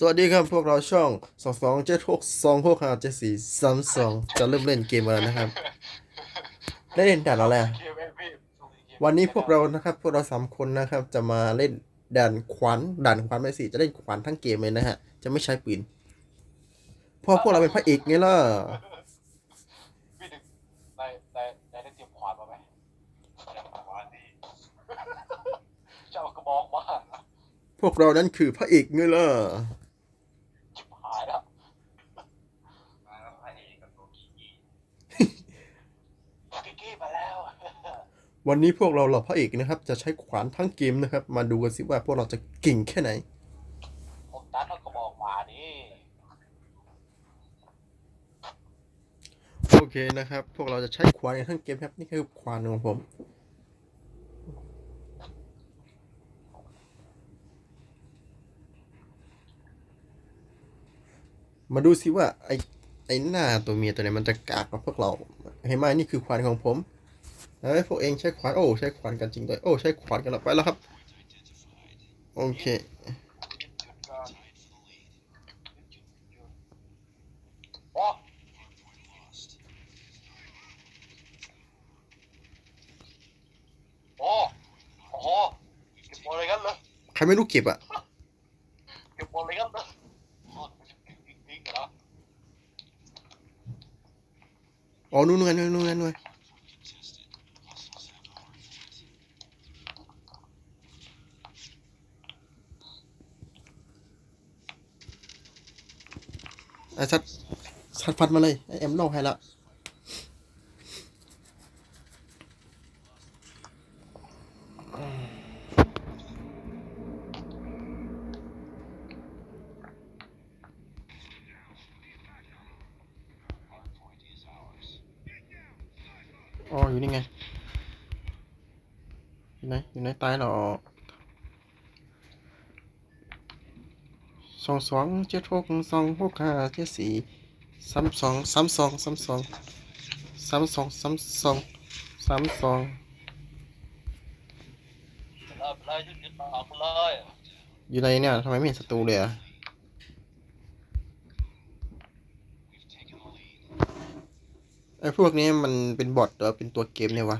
สวัสดีครับพวกเราช่องสองสองเจ็ดหกสองหกห้าเจ็ดสี่สามสองจะเริ่มเล่นเกมกันแล้วนะครับ ได้เล่นด่านอะไรอะวันนี้พวกเรานะครับ พวกเราสามคนนะครับ จะมาเล่นด่านขวานด่านขวานไม่สิจะเล่นขวานทั้งเกมเลยนะฮะ จะไม่ใช้ปืนเพราะพวกเราเป็นพระเอกไงล่ะพี่ดึกได้ได้ได้ได้เตรียมขวานมาไหมยังขวานดีเจ้ากระบอกมาพวกเรานั้นคือพระเอกไงล่ะ ชิบหายแล้ว มาแล้วพระเอกกับตัวกี้กี้ กิ๊กกี้มาแล้ว วันนี้พวกเราเหล่าพระเอกนะครับ จะใช้ขวานทั้งเกมนะครับ มาดูกันสิว่าพวกเราจะเก่งแค่ไหนผมตัดเอากระบอกมานี่โอเคนะครับ พวกเราจะใช้ขวานกันทั้งเกมครับ นี่คือขวานของผมมาดูสิว่าไอไอหน้าตัวเมียตัวไหนมันจะกากกว่าพวกเราเห็นไหมนี่คือขวานของผม แล้วพวกเองใช้ขวาน โอ้ใช้ขวานกันจริงด้วย โอ้ใช้ขวานกันแล้วไปแล้วครับ โอเค โอ้โอ้โหเก็บบอลเลยกันเลยใครไม่รู้เก็บอะเก็บบอลเลยกันเลยโอ้จริงๆเหรออ๋อนู่นนู่นนู่นนู่น ไอ้สัตว์สัตว์ฟัดมาเลยไอ้แอมเล่าให้ละอ๋ออยู่นี่ไงอยู่ไหนอยู่ไหนตายเหรอส องสองเจ็ดหกสองหกห้าเจ็ดสี่สามสองสามสองสามสองสามสองสามสองสามสองอยู่ไหนเนี่ยทำไมไม่เห็นศัตรูเลยอะไอ้พวกนี้มันเป็นบอทหรือเป็นตัวเกมเนี่ยวะ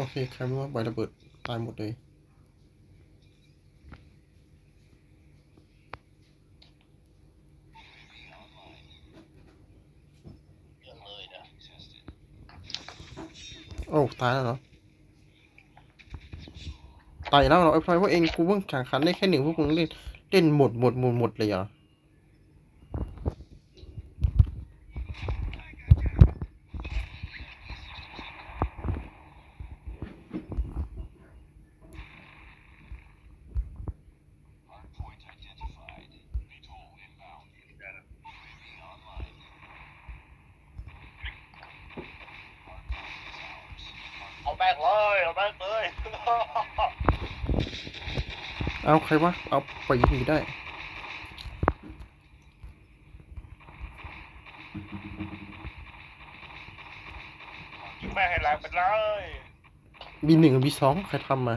โอเคใครไม่ว่าใบระเบิดตายหมดเลยโอ้ตายแล้วเหรอตายแล้วเหรอไอ้พลอยพวกเองกูเพิ่งแข่งขันได้แค่หนึ่งพวกมึงเล่นเล่นหมดหมดหมดหมดเลยเหรอ เอา แบกเลยเอาแบกเลยเอาใครวะ เอาไปยิงหนีได้ยิงแม่ให้แรงไปเลยบีหนึ่งกับบีสองใครทำมา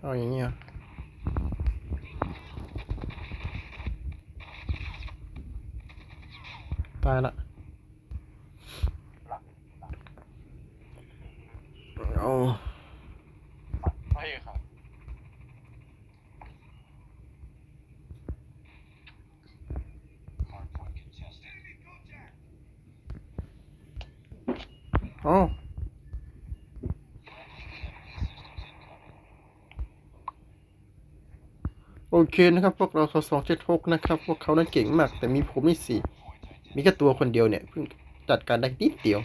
เอาอย่างเงี้ย ตายละเอาไม่ครับเอาโอเคนะครับ พวกเราสองเจ็ดหกนะครับ พวกเขานั้นเก่งมาก แต่มีผมนี่สี่ มีแค่ตัวคนเดียวเนี่ยเพิ่งจัดการได้นิดเดียว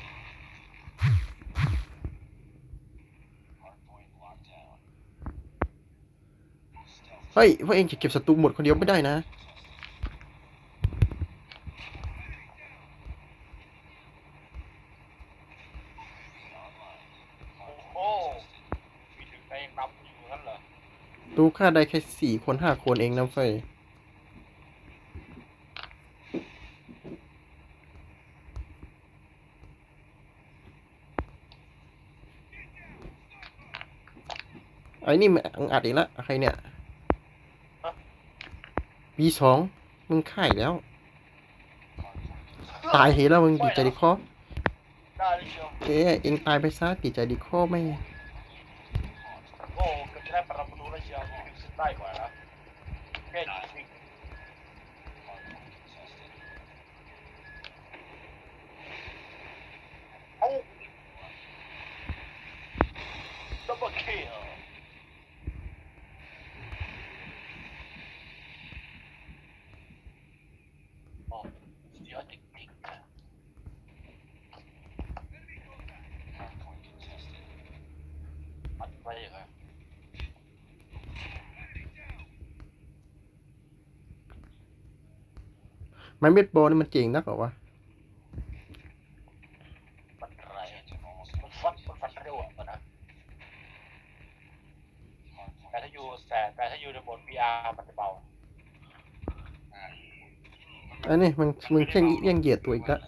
เฮ้ยพวกเองจะเก็บศัตรูหมดคนเดียวไม่ได้นะ โอ้โหมีถึงไปนำอยู่งั้นเหรอ ดูค่าได้แค่สี่คนห้าคนเองนะเฟย ไอ้นี่มันอัดอีกแล้วใครเนี่ยปีสองมึงข่ายแล้ว ตายเหแล้วมึงดีใจดีคอได้เลยเชียวเอ๊ะเองตายไปซะดีใจดีคอไม่โอ้ก็แค่ปรับประตูแล้วเชียวถึงเส้นได้กว่านะแค่จริงเอ้าดับเบิลคิลโอ้เดี๋ยวจริงๆนะอัดไปยังไง ไม้เบสบอลนี่มันเจ๋งนักเหรอวะมันอะไรมันฟัดมันฟัดเร็วอะมันนะแต่ถ้าอยู่แต่แต่ถ้าอยู่ในโหมด VR มันจะเบาอันนี้มันมึงแค่ยังเหยียดตัวอีกแล้ว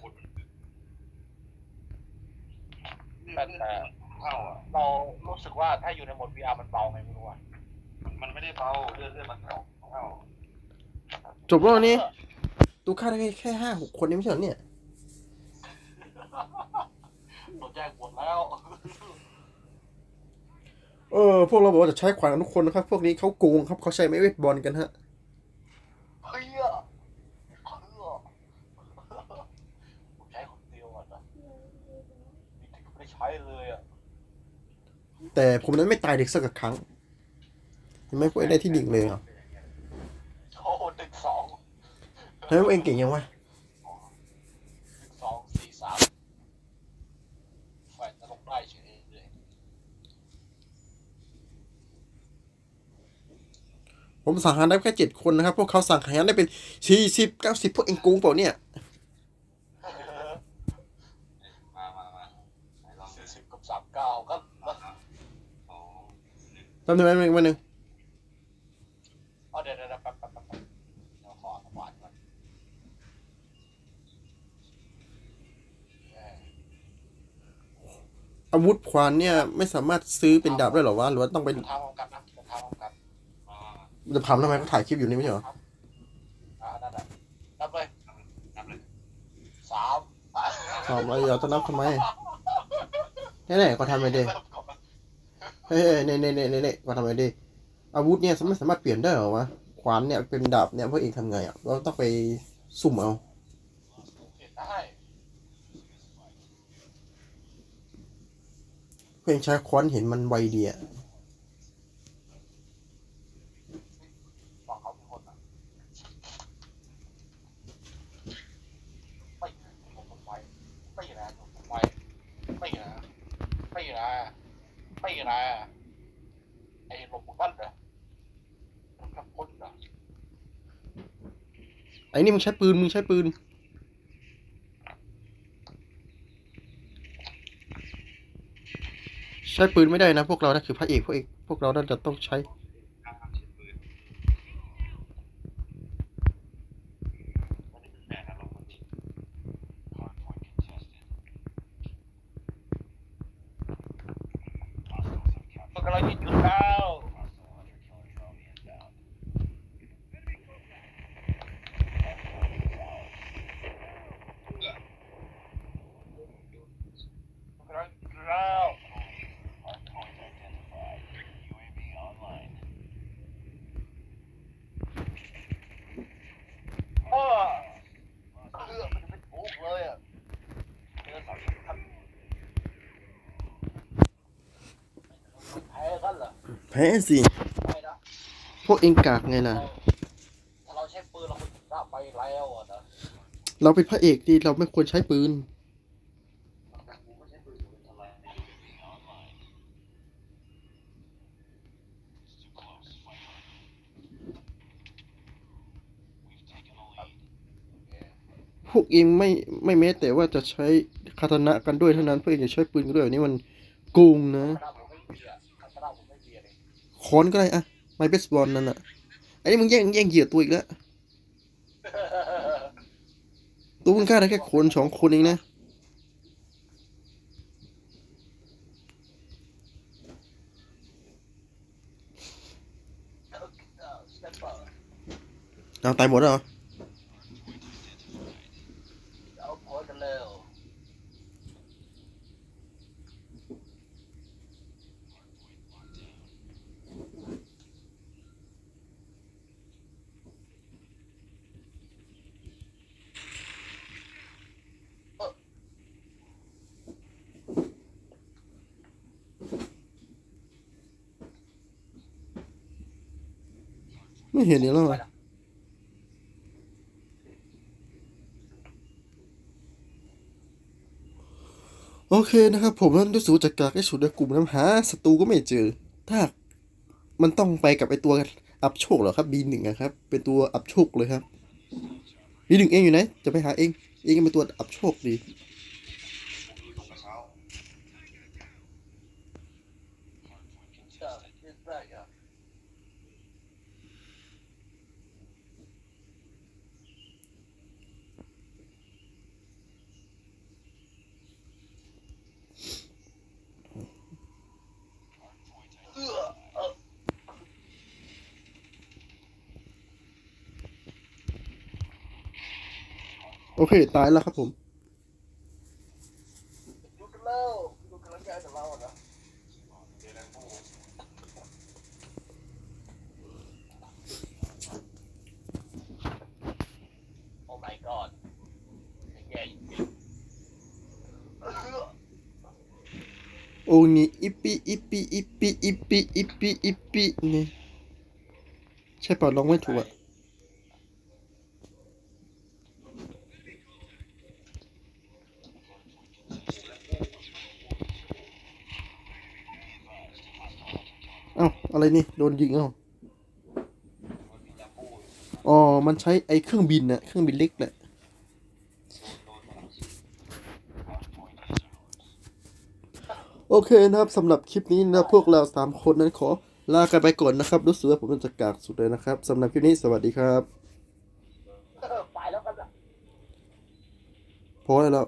แต่แต่เข้าอะเรารู้สึกว่าถ้าอยู่ในโหมด VR มันเบาไงไม่รู้อะมันไม่ได้เบาเลื่อนเลื่อนมันเข้าเข้าจบแล้วนี่ ดูค่าได้แค่ห้าหกคนนี่ไม่ใช่เหรอเนี่ยโดนแจ้งหมดแล้ว เออ พวกเราบอกว่าจะใช้ขวานกันทุกคนนะครับ พวกนี้เขาโกงครับเขาใช้ไม้เวทบอลกันฮะเฮ้ยอะเฮ้ยอะผมใช้คนเดียวอะนะนี่ถึงไม่ได้ใช้เลยอะ แต่ผมนั้นไม่ตายเด็กสักครั้งเห็นไหมพวกเองได้ที่ดิ่งเลยอะ โอ้โหหนึ่งสอง แล้วพวกเองเก่งยังวะหนึ่งสองสี่สามแฟนจะลงได้เฉยเลยผมสั่งหารได้แค่เจ็ดคนนะครับ พวกเขาสั่งหารได้เป็นสี่สิบเก้าสิบพวกเองโกงเปล่าเนี่ย มามามาไหนลองดูสี่สิบกับสามเก้าก็สองแป๊บนึงแป๊บนึงแป๊บนึง อาวุธขวานเนี่ยไม่สามารถซื้อเป็นดาบได้หรอวะหรือว่าต้องไปเดินทางพร้อมกันนะเดินทางพร้อมกันมามามาจะทำทำไมเขาถ่ายคลิปอยู่นี่ไม่ใช่เหรออ่านั่นแหละนับเลยนับเลยสามอะสอบอะไรอย่าจะนับทำไมแน่ๆก็ทำไปดิเริ่มก่อนเฮ้ยเน่เน่เน่เน่เน่ก็ทำไปดิอาวุธเนี่ยไม่สามารถเปลี่ยนได้หรอวะขวานเนี่ยเป็นดาบเนี่ยพวกเองทำไงอะเราต้องไปสุ่มเอาเปลี่ยนได้ พวกเองใช้ค้อนเห็นมันไวดีอะฟังเขาทุกคนอะไม่ผมทำไมไม่นะผมทำไมไม่นะไม่นะไม่นะไอ้หลบบ้านเหรอมันกับคนเหรอไอ้นี่มึงใช้ปืน มึงใช้ปืน ใช้ปืนไม่ได้นะพวกเรานะคือพระเอกพวกเอกพวกเราน่าจะต้องใช้ ห้ามทำชิ้นปืนวันนี้เป็นแฟนอารมณ์มันดี มันกำลังยิงอยู่แล้ว มันกำลังยิงอยู่แล้วเออเลือดมันเป็นปุ๊กเลยอะเลือดสองพันแพ้กันเหรอ แพ้สิ ไม่นะพวกเองกากไงล่ะ ถ้าเราใช้ปืนเราคงชนะไปแล้วอะนะเราเป็นพระเอกดีเราไม่ควรใช้ปืนพวกเองไม่ไม่แม้แต่ว่าจะใช้คาตานะกันด้วยเท่านั้นพวกเองจะใช้ปืนกันด้วยแบบนี้มันโกงนะคณะผมไม่มีอะ ค้อนก็ได้อะไม้เบสบอลนั่นอะไอ้นี่มึงแย่งแย่งเหยื่อตัวอีกแล้วตัวมึงฆ่าได้แค่คนสองคนเองนะเอาตายหมดแล้วเหรอ เอาหัวกันเร็ว ไม่เห็นเดี๋ยวแล้วเหรอโอเคนะครับผมนั้นรู้สึกว่าจะกากไอ้สุดในกลุ่มน้ำหาศัตรูก็ไม่เจอ ถ้ามันต้องไปกับไอ้ตัวอับโชคเหรอครับ B1 อะครับ เป็นตัวอับโชคเลยครับ B1 เองอยู่ไหนจะไปหาเอง เองเป็นตัวอับโชคดี ลงกระเช้า เออนี่ได้เหรอ โอเค ตายแล้วครับผมโอ้ my god แย่จริงโอ้นี่อิปปีอิปปีอิปปีอิปปีอิปปีอิปปีนี่ใช่เปล่าลองไม่ถูกอะ อ้าอะไรนี่ โดนยิงเอ้ามันมีจัมโบ้อ๋อ มันใช้ไอ้เครื่องบินน่ะเครื่องบินเล็กแหละโดนฝรั่งเศสโอเคนะครับสำหรับคลิปนี้นะพวกเราสามคนนั้นขอลากันไปก่อนนะครับ รู้สึกว่าผมจะกากสุดเลยนะครับสำหรับคลิปนี้สวัสดีครับไปแล้วกันนะพอแล้ว